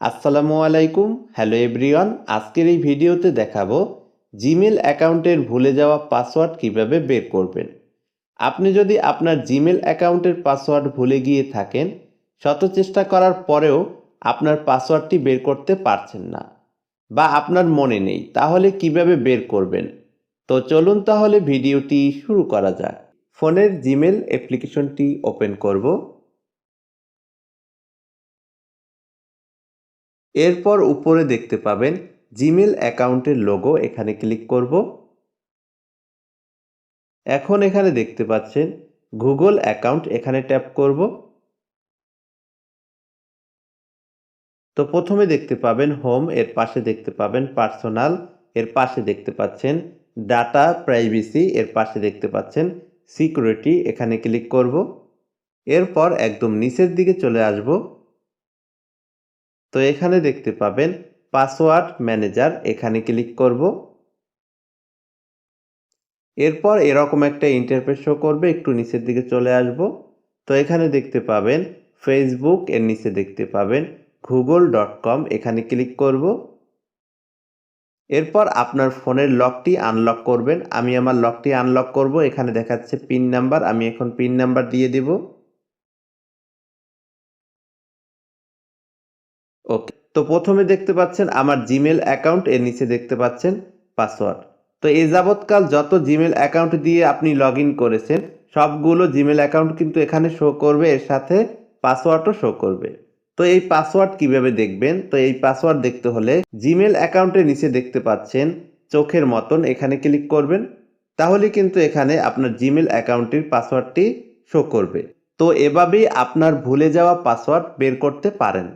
আসসালামু আলাইকুম। Hello everyone আজকের এই ভিডিওতে দেখাবো জিমেল অ্যাকাউন্টের ভুলে যাওয়া পাসওয়ার্ড কীভাবে বের করবেন। আপনি যদি আপনার জিমেল অ্যাকাউন্টের পাসওয়ার্ড ভুলে গিয়ে থাকেন শত চেষ্টা করার পরেও আপনার পাসওয়ার্ডটি বের করতে পারছেন না বা আপনার মনে নেই, তাহলে কীভাবে বের করবেন? তো চলুন তাহলে ভিডিওটি শুরু করা যাক। ফোনের জিমেল অ্যাপ্লিকেশনটি ওপেন করব। এরপর উপরে দেখতে পাবেন জিমেল অ্যাকাউন্টের লোগো, এখানে ক্লিক করব। এখন এখানে দেখতে পাচ্ছেন গুগল অ্যাকাউন্ট, এখানে ট্যাপ করব। তো প্রথমে দেখতে পাবেন হোম, এর পাশে দেখতে পাবেন পার্সোনাল, এর পাশে দেখতে পাচ্ছেন ডাটা প্রাইভেসি, এর পাশে দেখতে পাচ্ছেন সিকিউরিটি, এখানে ক্লিক করব। এরপর একদম নিচের দিকে চলে আসব। তো এখানে দেখতে পাবেন পাসওয়ার্ড ম্যানেজার, এখানে ক্লিক করব। এরপর এরকম একটা ইন্টারফেস শো করবে, একটু নিচের দিকে চলে আসব। তো এখানে দেখতে পাবেন ফেসবুক এর নিচে দেখতে পাবেন গুগল ডট কম এখানে ক্লিক করব। এরপর আপনার ফোনের লকটি আনলক করবেন। আমি আমার লকটি আনলক করব, এখানে দেখাচ্ছে পিন নাম্বার আমি এখন পিন নাম্বার দিয়ে দেব। ওকে তো প্রথমে দেখতে পাচ্ছেন আমার জিমেল অ্যাকাউন্ট এর নিচে দেখতে পাচ্ছেন পাসওয়ার্ড তো এ যাবৎকাল যত জিমেল অ্যাকাউন্ট দিয়ে আপনি লগ করেছেন, সবগুলো জিমেল অ্যাকাউন্ট কিন্তু এখানে শো করবে, এর সাথে পাসওয়ার্ডও শো করবে। তো এই পাসওয়ার্ড কীভাবে দেখবেন? তো এই পাসওয়ার্ড দেখতে হলে জিমেল অ্যাকাউন্টের নিচে দেখতে পাচ্ছেন চোখের মতন, এখানে ক্লিক করবেন। তাহলে কিন্তু এখানে আপনার জিমেল অ্যাকাউন্টের পাসওয়ার্ডটি শো করবে। তো এভাবেই আপনার ভুলে যাওয়া পাসওয়ার্ড বের করতে পারেন।